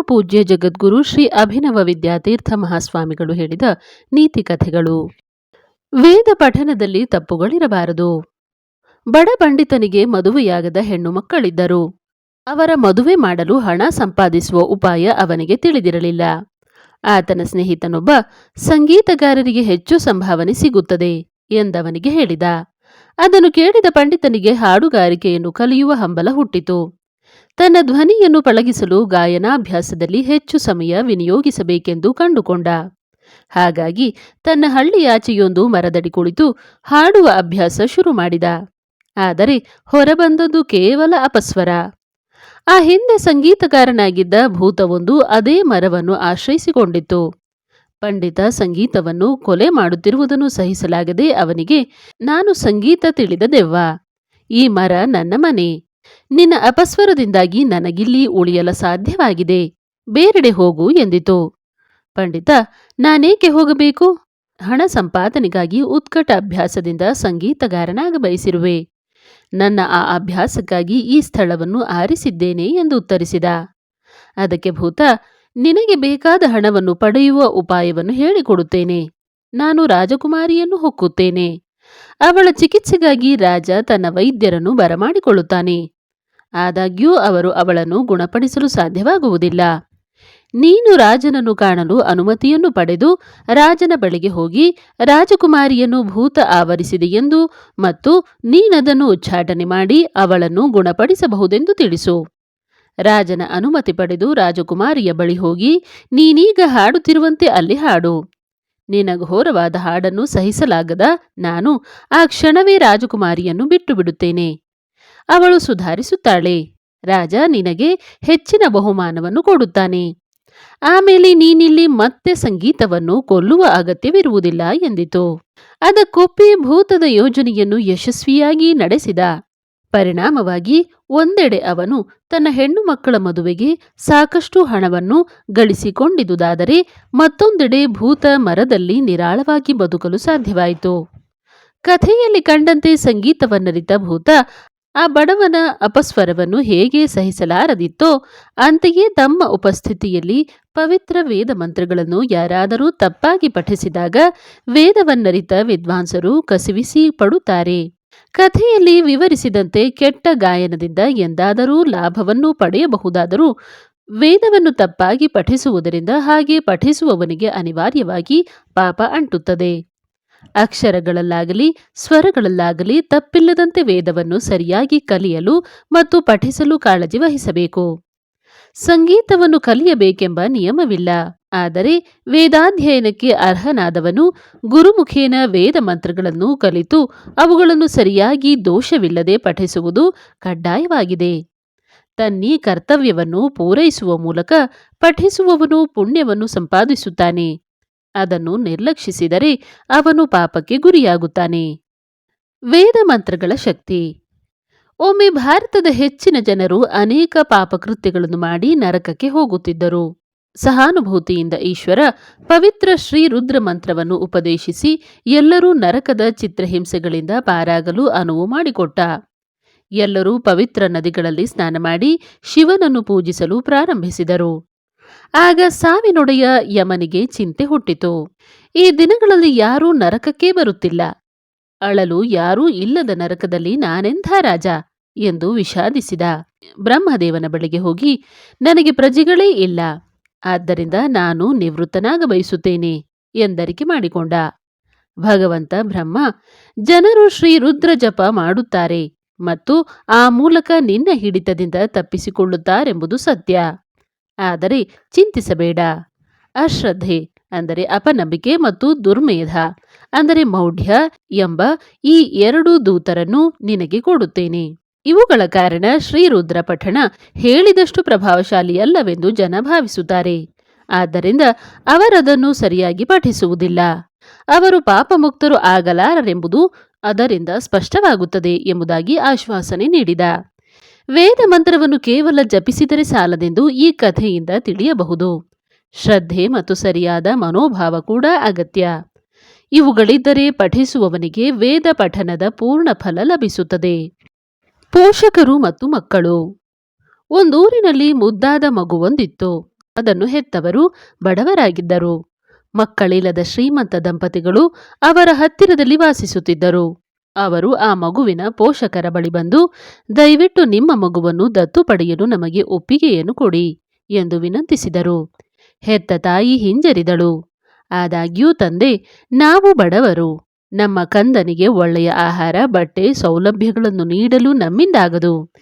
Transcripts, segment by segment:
ಪರಮಪೂಜ್ಯ ಜಗದ್ಗುರು ಶ್ರೀ ಅಭಿನವ ವಿದ್ಯಾತೀರ್ಥ ಮಹಾಸ್ವಾಮಿಗಳು ಹೇಳಿದ ನೀತಿ ಕಥೆಗಳು. ವೇದ ಪಠನದಲ್ಲಿ ತಪ್ಪುಗಳಿರಬಾರದು. ಬಡ ಪಂಡಿತನಿಗೆ ಮದುವೆಯಾಗದ ಹೆಣ್ಣು ಮಕ್ಕಳಿದ್ದರು. ಅವರ ಮದುವೆ ಮಾಡಲು ಹಣ ಸಂಪಾದಿಸುವ ಉಪಾಯ ಅವನಿಗೆ ತಿಳಿದಿರಲಿಲ್ಲ. ಆತನ ಸ್ನೇಹಿತನೊಬ್ಬ ಸಂಗೀತಗಾರರಿಗೆ ಹೆಚ್ಚು ಸಂಭಾವನೆ ಸಿಗುತ್ತದೆ ಎಂದವನಿಗೆ ಹೇಳಿದ. ಅದನ್ನು ಕೇಳಿದ ಪಂಡಿತನಿಗೆ ಹಾಡುಗಾರಿಕೆಯನ್ನು ಕಲಿಯುವ ಹಂಬಲ ಹುಟ್ಟಿತು. ತನ್ನ ಧ್ವನಿಯನ್ನು ಪಳಗಿಸಲು ಗಾಯನಾಭ್ಯಾಸದಲ್ಲಿ ಹೆಚ್ಚು ಸಮಯ ವಿನಿಯೋಗಿಸಬೇಕೆಂದು ಕಂಡುಕೊಂಡ. ಹಾಗಾಗಿ ತನ್ನ ಹಳ್ಳಿಯಾಚೆಯೊಂದು ಮರದಡಿ ಕುಳಿತು ಹಾಡುವ ಅಭ್ಯಾಸ ಶುರು ಮಾಡಿದ. ಆದರೆ ಹೊರಬಂದದ್ದು ಕೇವಲ ಅಪಸ್ವರ. ಆ ಹಿಂದೆ ಸಂಗೀತಗಾರನಾಗಿದ್ದ ಭೂತವೊಂದು ಅದೇ ಮರವನ್ನು ಆಶ್ರಯಿಸಿಕೊಂಡಿತ್ತು. ಪಂಡಿತ ಸಂಗೀತವನ್ನು ಕೊಲೆ ಮಾಡುತ್ತಿರುವುದನ್ನು ಸಹಿಸಲಾಗದೆ ಅವನಿಗೆ, ನಾನು ಸಂಗೀತ ತಿಳಿದ ದೆವ್ವ. ಈ ಮರ ನನ್ನ ಮನೆ. ನಿನ್ನ ಅಪಸ್ವರದಿಂದಾಗಿ ನನಗಿಲ್ಲಿ ಉಳಿಯಲ ಸಾಧ್ಯವಾಗಿದೆ. ಬೇರೆಡೆ ಹೋಗು ಎಂದಿತು. ಪಂಡಿತ, ನಾನೇಕೆ ಹೋಗಬೇಕು? ಹಣ ಸಂಪಾದನೆಗಾಗಿ ಉತ್ಕಟ ಅಭ್ಯಾಸದಿಂದ ಸಂಗೀತಗಾರನಾಗ ಬಯಸಿರುವೆ. ನನ್ನ ಆ ಅಭ್ಯಾಸಕ್ಕಾಗಿ ಈ ಸ್ಥಳವನ್ನು ಆರಿಸಿದ್ದೇನೆ ಎಂದು ಉತ್ತರಿಸಿದ. ಅದಕ್ಕೆ ಭೂತ, ನಿನಗೆ ಬೇಕಾದ ಹಣವನ್ನು ಪಡೆಯುವ ಉಪಾಯವನ್ನು ಹೇಳಿಕೊಡುತ್ತೇನೆ. ನಾನು ರಾಜಕುಮಾರಿಯನ್ನು ಹೊಕ್ಕುತ್ತೇನೆ. ಅವಳ ಚಿಕಿತ್ಸೆಗಾಗಿ ರಾಜ ತನ್ನ ವೈದ್ಯರನ್ನು ಬರಮಾಡಿಕೊಳ್ಳುತ್ತಾನೆ. ಆದಾಗ್ಯೂ ಅವರು ಅವಳನ್ನು ಗುಣಪಡಿಸಲು ಸಾಧ್ಯವಾಗುವುದಿಲ್ಲ. ನೀನು ರಾಜನನ್ನು ಕಾಣಲು ಅನುಮತಿಯನ್ನು ಪಡೆದು ರಾಜನ ಬಳಿಗೆ ಹೋಗಿ ರಾಜಕುಮಾರಿಯನ್ನು ಭೂತ ಆವರಿಸಿದೆಯೆಂದು ಮತ್ತು ನೀನದನ್ನು ಉಚ್ಚಾಟನೆ ಮಾಡಿ ಅವಳನ್ನು ಗುಣಪಡಿಸಬಹುದೆಂದು ತಿಳಿಸು. ರಾಜನ ಅನುಮತಿ ಪಡೆದು ರಾಜಕುಮಾರಿಯ ಬಳಿ ಹೋಗಿ ನೀನೀಗ ಹಾಡುತ್ತಿರುವಂತೆ ಅಲ್ಲಿ ಹಾಡು. ನಿನಘೋರವಾದ ಹಾಡನ್ನು ಸಹಿಸಲಾಗದ ನಾನು ಆ ಕ್ಷಣವೇ ರಾಜಕುಮಾರಿಯನ್ನು ಬಿಟ್ಟು ಬಿಡುತ್ತೇನೆ ಅವಳು ಸುಧಾರಿಸುತ್ತಾಳೆ. ರಾಜ ನಿನಗೆ ಹೆಚ್ಚಿನ ಬಹುಮಾನವನ್ನು ಕೊಡುತ್ತಾನೆ. ಆಮೇಲೆ ನೀನಿಲ್ಲಿ ಮತ್ತೆ ಸಂಗೀತವನ್ನು ಕೊಲ್ಲುವ ಅಗತ್ಯವಿರುವುದಿಲ್ಲ ಎಂದಿತು. ಅದಕ್ಕೊಪ್ಪಿ ಭೂತದ ಯೋಜನೆಯನ್ನು ಯಶಸ್ವಿಯಾಗಿ ನಡೆಸಿದ. ಪರಿಣಾಮವಾಗಿ ಒಂದೆಡೆ ಅವನು ತನ್ನ ಹೆಣ್ಣು ಮಕ್ಕಳ ಮದುವೆಗೆ ಸಾಕಷ್ಟು ಹಣವನ್ನು ಗಳಿಸಿಕೊಂಡಿದುದಾದರೆ ಮತ್ತೊಂದೆಡೆ ಭೂತ ಮರದಲ್ಲಿ ನಿರಾಳವಾಗಿ ಬದುಕಲು ಸಾಧ್ಯವಾಯಿತು. ಕಥೆಯಲ್ಲಿ ಕಂಡಂತೆ ಸಂಗೀತವನ್ನರಿತ ಭೂತ ಆ ಬಡವನ ಅಪಸ್ವರವನ್ನು ಹೇಗೆ ಸಹಿಸಲಾರದಿತ್ತೋ ಅಂತೆಯೇ ತಮ್ಮ ಉಪಸ್ಥಿತಿಯಲ್ಲಿ ಪವಿತ್ರ ವೇದ ಮಂತ್ರಗಳನ್ನು ಯಾರಾದರೂ ತಪ್ಪಾಗಿ ಪಠಿಸಿದಾಗ ವೇದವನ್ನರಿತ ವಿದ್ವಾಂಸರು ಕಸಿವಿಸಿ ಪಡುತ್ತಾರೆ. ಕಥೆಯಲ್ಲಿ ವಿವರಿಸಿದಂತೆ ಕೆಟ್ಟ ಗಾಯನದಿಂದ ಎಂದಾದರೂ ಲಾಭವನ್ನು ಪಡೆಯಬಹುದಾದರೂ ವೇದವನ್ನು ತಪ್ಪಾಗಿ ಪಠಿಸುವುದರಿಂದ ಹಾಗೆ ಪಠಿಸುವವನಿಗೆ ಅನಿವಾರ್ಯವಾಗಿ ಪಾಪ ಅಂಟುತ್ತದೆ. ಅಕ್ಷರಗಳಲ್ಲಾಗಲಿ, ಸ್ವರಗಳಲ್ಲಾಗಲಿ ತಪ್ಪಿಲ್ಲದಂತೆ ವೇದವನ್ನು ಸರಿಯಾಗಿ ಕಲಿಯಲು ಮತ್ತು ಪಠಿಸಲು ಕಾಳಜಿ ವಹಿಸಬೇಕು. ಸಂಗೀತವನ್ನು ಕಲಿಯಬೇಕೆಂಬ ನಿಯಮವಿಲ್ಲ. ಆದರೆ ವೇದಾಧ್ಯಯನಕ್ಕೆ ಅರ್ಹನಾದವನು ಗುರುಮುಖೇನ ವೇದ ಮಂತ್ರಗಳನ್ನು ಕಲಿತು ಅವುಗಳನ್ನು ಸರಿಯಾಗಿ ದೋಷವಿಲ್ಲದೆ ಪಠಿಸುವುದು ಕಡ್ಡಾಯವಾಗಿದೆ. ತನ್ನಿ ಕರ್ತವ್ಯವನ್ನು ಪೂರೈಸುವ ಮೂಲಕ ಪಠಿಸುವವನು ಪುಣ್ಯವನ್ನು ಸಂಪಾದಿಸುತ್ತಾನೆ. ಅದನ್ನು ನಿರ್ಲಕ್ಷಿಸಿದರೆ ಅವನು ಪಾಪಕ್ಕೆ ಗುರಿಯಾಗುತ್ತಾನೆ. ವೇದ ಮಂತ್ರಗಳ ಶಕ್ತಿ. ಒಮ್ಮೆ ಭಾರತದ ಹೆಚ್ಚಿನ ಜನರು ಅನೇಕ ಪಾಪಕೃತ್ಯಗಳನ್ನು ಮಾಡಿ ನರಕಕ್ಕೆ ಹೋಗುತ್ತಿದ್ದರು. ಸಹಾನುಭೂತಿಯಿಂದ ಈಶ್ವರ ಪವಿತ್ರ ಶ್ರೀ ರುದ್ರ ಮಂತ್ರವನ್ನು ಉಪದೇಶಿಸಿ ಎಲ್ಲರೂ ನರಕದ ಚಿತ್ರಹಿಂಸೆಗಳಿಂದ ಪಾರಾಗಲು ಅನುವು ಮಾಡಿಕೊಟ್ಟ. ಎಲ್ಲರೂ ಪವಿತ್ರ ನದಿಗಳಲ್ಲಿ ಸ್ನಾನ ಮಾಡಿ ಶಿವನನ್ನು ಪೂಜಿಸಲು ಪ್ರಾರಂಭಿಸಿದರು. ಆಗ ಸಾವಿನೊಡೆಯ ಯಮನಿಗೆ ಚಿಂತೆ ಹುಟ್ಟಿತು. ಈ ದಿನಗಳಲ್ಲಿ ಯಾರೂ ನರಕಕ್ಕೆ ಬರುತ್ತಿಲ್ಲ. ಅಳಲು ಯಾರೂ ಇಲ್ಲದ ನರಕದಲ್ಲಿ ನಾನೆಂಥ ರಾಜ? ಎಂದು ವಿಷಾದಿಸಿದ. ಬ್ರಹ್ಮದೇವನ ಬಳಿಗೆ ಹೋಗಿ, ನನಗೆ ಪ್ರಜೆಗಳೇ ಇಲ್ಲ. ಆದ್ದರಿಂದ ನಾನು ನಿವೃತ್ತನಾಗ ಬಯಸುತ್ತೇನೆ ಎಂದರಿಕೆ ಮಾಡಿಕೊಂಡ. ಭಗವಂತ ಬ್ರಹ್ಮ, ಜನರು ಶ್ರೀ ರುದ್ರ ಜಪ ಮಾಡುತ್ತಾರೆ ಮತ್ತು ಆ ಮೂಲಕ ನಿನ್ನ ಹಿಡಿತದಿಂದ ತಪ್ಪಿಸಿಕೊಳ್ಳುತ್ತಾರೆಂಬುದು ಸತ್ಯ. ಆದರೆ ಚಿಂತಿಸಬೇಡ. ಅಶ್ರದ್ಧೆ ಅಂದರೆ ಅಪನಂಬಿಕೆ ಮತ್ತು ದುರ್ಮೇಧ ಅಂದರೆ ಮೌಢ್ಯ ಎಂಬ ಈ ಎರಡು ದೂತರನ್ನು ನಿನಗೆ ಕೊಡುತ್ತೇನೆ. ಇವುಗಳ ಕಾರಣ ಶ್ರೀರುದ್ರ ಪಠಣ ಹೇಳಿದಷ್ಟು ಪ್ರಭಾವಶಾಲಿಯಲ್ಲವೆಂದು ಜನ ಭಾವಿಸುತ್ತಾರೆ. ಆದ್ದರಿಂದ ಅವರದನ್ನು ಸರಿಯಾಗಿ ಪಠಿಸುವುದಿಲ್ಲ. ಅವರು ಪಾಪಮುಕ್ತರು ಆಗಲಾರರೆಂಬುದು ಅದರಿಂದ ಸ್ಪಷ್ಟವಾಗುತ್ತದೆ ಎಂಬುದಾಗಿ ಆಶ್ವಾಸನೆ ನೀಡಿದ. ವೇದ ಮಂತ್ರವನ್ನು ಕೇವಲ ಜಪಿಸಿದರೆ ಸಾಲದೆಂದು ಈ ಕಥೆಯಿಂದ ತಿಳಿಯಬಹುದು. ಶ್ರದ್ಧೆ ಮತ್ತು ಸರಿಯಾದ ಮನೋಭಾವ ಕೂಡ ಅಗತ್ಯ. ಇವುಗಳಿದ್ದರೆ ಪಠಿಸುವವನಿಗೆ ವೇದ ಪಠನದ ಪೂರ್ಣ ಫಲ ಲಭಿಸುತ್ತದೆ. ಪೋಷಕರು ಮತ್ತು ಮಕ್ಕಳು. ಒಂದೂರಿನಲ್ಲಿ ಮುದ್ದಾದ ಮಗುವೊಂದಿತ್ತು ಅದನ್ನು ಹೆತ್ತವರು ಬಡವರಾಗಿದ್ದರು. ಮಕ್ಕಳಿಲ್ಲದ ಶ್ರೀಮಂತ ದಂಪತಿಗಳು ಅವರ ಹತ್ತಿರದಲ್ಲಿ ವಾಸಿಸುತ್ತಿದ್ದರು. ಅವರು ಆ ಮಗುವಿನ ಪೋಷಕರ ಬಳಿ ಬಂದು, ದಯವಿಟ್ಟು ನಿಮ್ಮ ಮಗುವನ್ನು ದತ್ತು ಪಡೆಯಲು ನಮಗೆ ಒಪ್ಪಿಗೆಯನ್ನು ಕೊಡಿ ಎಂದು ವಿನಂತಿಸಿದರು. ಹೆತ್ತ ತಾಯಿ ಹಿಂಜರಿದಳು. ಆದಾಗ್ಯೂ ತಂದೆ, ನಾವು ಬಡವರು. ನಮ್ಮ ಕಂದನಿಗೆ ಒಳ್ಳೆಯ ಆಹಾರ, ಬಟ್ಟೆ, ಸೌಲಭ್ಯಗಳನ್ನು ನೀಡಲು ನಮ್ಮಿಂದಾಗದು.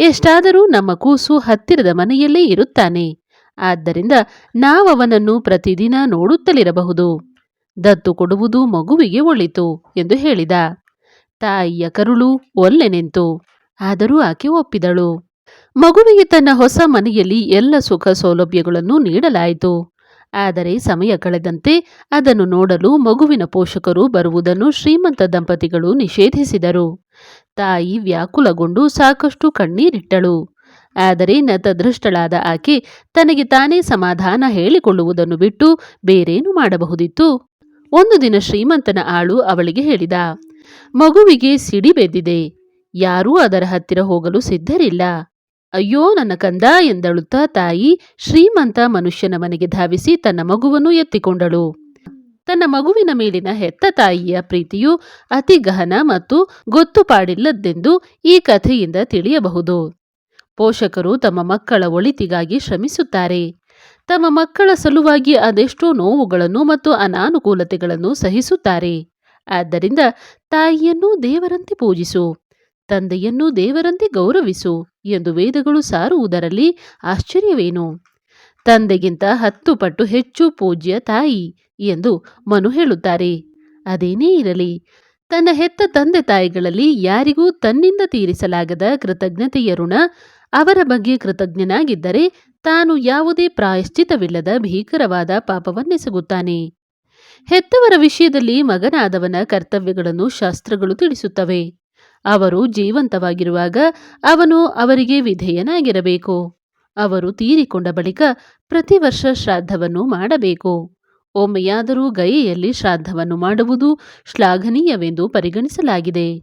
ಎಷ್ಟಾದರೂ ನಮ್ಮ ಕೂಸು ಹತ್ತಿರದ ಮನೆಯಲ್ಲೇ ಇರುತ್ತಾನೆ. ಆದ್ದರಿಂದ ನಾವವನನ್ನು ಪ್ರತಿದಿನ ನೋಡುತ್ತಲಿರಬಹುದು. ದತ್ತು ಕೊಡುವುದು ಮಗುವಿಗೆ ಒಳಿತು ಎಂದು ಹೇಳಿದ. ತಾಯಿಯ ಕರುಳು ಒಲ್ಲೆ ನಿಂತು, ಆದರೂ ಆಕೆ ಒಪ್ಪಿದಳು. ಮಗುವಿಗೆ ತನ್ನ ಹೊಸ ಮನೆಯಲ್ಲಿ ಎಲ್ಲ ಸುಖ ಸೌಲಭ್ಯಗಳನ್ನು ನೀಡಲಾಯಿತು. ಆದರೆ ಸಮಯ ಕಳೆದಂತೆ ಅದನ್ನು ನೋಡಲು ಮಗುವಿನ ಪೋಷಕರು ಬರುವುದನ್ನು ಶ್ರೀಮಂತ ದಂಪತಿಗಳು ನಿಷೇಧಿಸಿದರು. ತಾಯಿ ವ್ಯಾಕುಲಗೊಂಡು ಸಾಕಷ್ಟು ಕಣ್ಣೀರಿಟ್ಟಳು. ಆದರೆ ನತದೃಷ್ಟಳಾದ ಆಕೆ ತನಗೆ ತಾನೇ ಸಮಾಧಾನ ಹೇಳಿಕೊಳ್ಳುವುದನ್ನು ಬಿಟ್ಟು ಬೇರೇನು ಮಾಡಬಹುದಿತ್ತು. ಒಂದು ದಿನ ಶ್ರೀಮಂತನ ಆಳು ಅವಳಿಗೆ ಹೇಳಿದ, ಮಗುವಿಗೆ ಸಿಡಿ ಬೆದ್ದಿದೆ. ಯಾರೂ ಅದರ ಹತ್ತಿರ ಹೋಗಲು ಸಿದ್ಧರಿಲ್ಲ. ಅಯ್ಯೋ ನನ್ನ ಕಂದ ಎಂದಳುತ್ತಾ ತಾಯಿ ಶ್ರೀಮಂತ ಮನುಷ್ಯನ ಮನೆಗೆ ಧಾವಿಸಿ ತನ್ನ ಮಗುವನ್ನು ಎತ್ತಿಕೊಂಡಳು. ತನ್ನ ಮಗುವಿನ ಮೇಲಿನ ಹೆತ್ತ ತಾಯಿಯ ಪ್ರೀತಿಯು ಅತಿ ಗಹನ ಮತ್ತು ಗೊತ್ತುಪಾಡಿಲ್ಲದ್ದೆಂದು ಈ ಕಥೆಯಿಂದ ತಿಳಿಯಬಹುದು. ಪೋಷಕರು ತಮ್ಮ ಮಕ್ಕಳ ಒಳಿತಿಗಾಗಿ ಶ್ರಮಿಸುತ್ತಾರೆ. ತಮ್ಮ ಮಕ್ಕಳ ಸಲುವಾಗಿ ಅದೆಷ್ಟೋ ನೋವುಗಳನ್ನು ಮತ್ತು ಅನಾನುಕೂಲತೆಗಳನ್ನು ಸಹಿಸುತ್ತಾರೆ. ಆದ್ದರಿಂದ ತಾಯಿಯನ್ನು ದೇವರಂತೆ ಪೂಜಿಸು. ತಂದೆಯನ್ನು ದೇವರಂತೆ ಗೌರವಿಸು ಎಂದು ವೇದಗಳು ಸಾರುವುದರಲ್ಲಿ ಆಶ್ಚರ್ಯವೇನು? ತಂದೆಗಿಂತ ಹತ್ತು ಪಟ್ಟು ಹೆಚ್ಚು ಪೂಜ್ಯ ತಾಯಿ ಎಂದು ಮನು ಹೇಳುತ್ತಾರೆ. ಅದೇನೇ ಇರಲಿ, ತನ್ನ ಹೆತ್ತ ತಂದೆ ತಾಯಿಗಳಲ್ಲಿ ಯಾರಿಗೂ ತನ್ನಿಂದ ತೀರಿಸಲಾಗದ ಕೃತಜ್ಞತೆಯ ಋಣ ಅವರ ಬಗ್ಗೆ ಕೃತಜ್ಞನಾಗಿದ್ದರೆ ತಾನು ಯಾವುದೇ ಪ್ರಾಯಶ್ಚಿತವಿಲ್ಲದ ಭೀಕರವಾದ ಪಾಪವನ್ನೆಸಗುತ್ತಾನೆ. ಹೆತ್ತವರ ವಿಷಯದಲ್ಲಿ ಮಗನಾದವನ ಕರ್ತವ್ಯಗಳನ್ನು ಶಾಸ್ತ್ರಗಳು ತಿಳಿಸುತ್ತವೆ. ಅವರು ಜೀವಂತವಾಗಿರುವಾಗ ಅವನು ಅವರಿಗೆ ವಿಧೇಯನಾಗಿರಬೇಕು. ಅವರು ತೀರಿಕೊಂಡ ಬಳಿಕ ಪ್ರತಿ ವರ್ಷ ಶ್ರಾದ್ದವನ್ನು ಮಾಡಬೇಕು. ಒಮ್ಮೆಯಾದರೂ ಗಯೆಯಲ್ಲಿ ಶ್ರಾದ್ದವನ್ನು ಮಾಡುವುದು ಶ್ಲಾಘನೀಯವೆಂದು ಪರಿಗಣಿಸಲಾಗಿದೆ.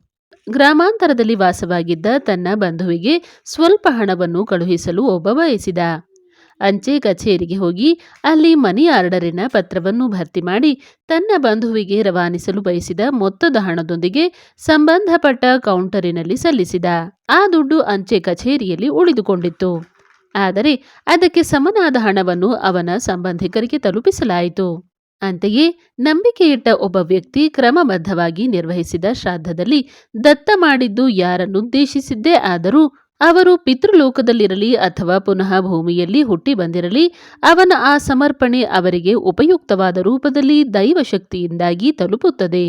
ಗ್ರಾಮಾಂತರದಲ್ಲಿ ವಾಸವಾಗಿದ್ದ ತನ್ನ ಬಂಧುವಿಗೆ ಸ್ವಲ್ಪ ಹಣವನ್ನು ಕಳುಹಿಸಲು ಒಬ್ಬ ಬಯಸಿದ. ಅಂಚೆ ಕಚೇರಿಗೆ ಹೋಗಿ ಅಲ್ಲಿ ಮನಿ ಆರ್ಡರಿನ ಪತ್ರವನ್ನು ಭರ್ತಿ ಮಾಡಿ ತನ್ನ ಬಂಧುವಿಗೆ ರವಾನಿಸಲು ಬಯಸಿದ ಮೊತ್ತದ ಹಣದೊಂದಿಗೆ ಸಂಬಂಧಪಟ್ಟ ಕೌಂಟರಿನಲ್ಲಿ ಸಲ್ಲಿಸಿದ. ಆ ದುಡ್ಡು ಅಂಚೆ ಕಚೇರಿಯಲ್ಲಿ ಉಳಿದುಕೊಂಡಿತ್ತು. ಆದರೆ ಅದಕ್ಕೆ ಸಮನಾದ ಹಣವನ್ನು ಅವನ ಸಂಬಂಧಿಕರಿಗೆ ತಲುಪಿಸಲಾಯಿತು. ಅಂತೆಯೇ ನಂಬಿಕೆಯಿಟ್ಟ ಒಬ್ಬ ವ್ಯಕ್ತಿ ಕ್ರಮಬದ್ಧವಾಗಿ ನಿರ್ವಹಿಸಿದ ಶ್ರಾದ್ದದಲ್ಲಿ ದತ್ತ ಮಾಡಿದ್ದು ಯಾರನ್ನುದ್ದೇಶಿಸಿದ್ದೇ ಆದರೂ ಅವರು ಪಿತೃಲೋಕದಲ್ಲಿರಲಿ ಅಥವಾ ಪುನಃ ಭೂಮಿಯಲ್ಲಿ ಹುಟ್ಟಿ ಬಂದಿರಲಿ, ಅವನ ಆ ಸಮರ್ಪಣೆ ಅವರಿಗೆ ಉಪಯುಕ್ತವಾದ ರೂಪದಲ್ಲಿ ದೈವಶಕ್ತಿಯಿಂದಾಗಿ ತಲುಪುತ್ತದೆ.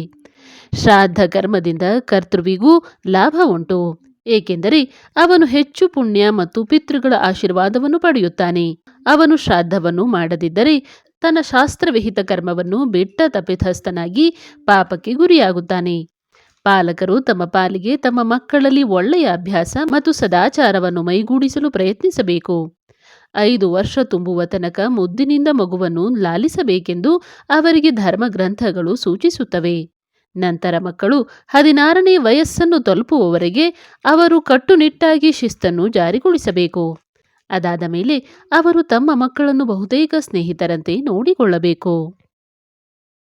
ಶ್ರಾದ್ದ ಕರ್ಮದಿಂದ ಕರ್ತೃವಿಗೂ ಲಾಭ ಉಂಟು. ಏಕೆಂದರೆ ಅವನು ಹೆಚ್ಚು ಪುಣ್ಯ ಮತ್ತು ಪಿತೃಗಳ ಆಶೀರ್ವಾದವನ್ನು ಪಡೆಯುತ್ತಾನೆ. ಅವನು ಶ್ರಾದ್ದವನ್ನು ಮಾಡದಿದ್ದರೆ ತನ್ನ ಶಾಸ್ತ್ರವಿಹಿತ ಕರ್ಮವನ್ನು ಬಿಟ್ಟ ತಪಿತಸ್ಥನಾಗಿ ಪಾಪಕ್ಕೆ ಗುರಿಯಾಗುತ್ತಾನೆ. ಪಾಲಕರು ತಮ್ಮ ಪಾಲಿಗೆ ತಮ್ಮ ಮಕ್ಕಳಲ್ಲಿ ಒಳ್ಳೆಯ ಅಭ್ಯಾಸ ಮತ್ತು ಸದಾಚಾರವನ್ನು ಮೈಗೂಡಿಸಲು ಪ್ರಯತ್ನಿಸಬೇಕು. ಐದು ವರ್ಷ ತುಂಬುವ ತನಕ ಮುದ್ದಿನಿಂದ ಮಗುವನ್ನು ಲಾಲಿಸಬೇಕೆಂದು ಅವರಿಗೆ ಧರ್ಮಗ್ರಂಥಗಳು ಸೂಚಿಸುತ್ತವೆ. ನಂತರ ಮಕ್ಕಳು ಹದಿನಾರನೇ ವಯಸ್ಸನ್ನು ತಲುಪುವವರೆಗೆ ಅವರು ಕಟ್ಟುನಿಟ್ಟಾಗಿ ಶಿಸ್ತನ್ನು ಜಾರಿಗೊಳಿಸಬೇಕು. ಅದಾದ ಮೇಲೆ ಅವರು ತಮ್ಮ ಮಕ್ಕಳನ್ನು ಬಹುತೇಕ ಸ್ನೇಹಿತರಂತೆ ನೋಡಿಕೊಳ್ಳಬೇಕು.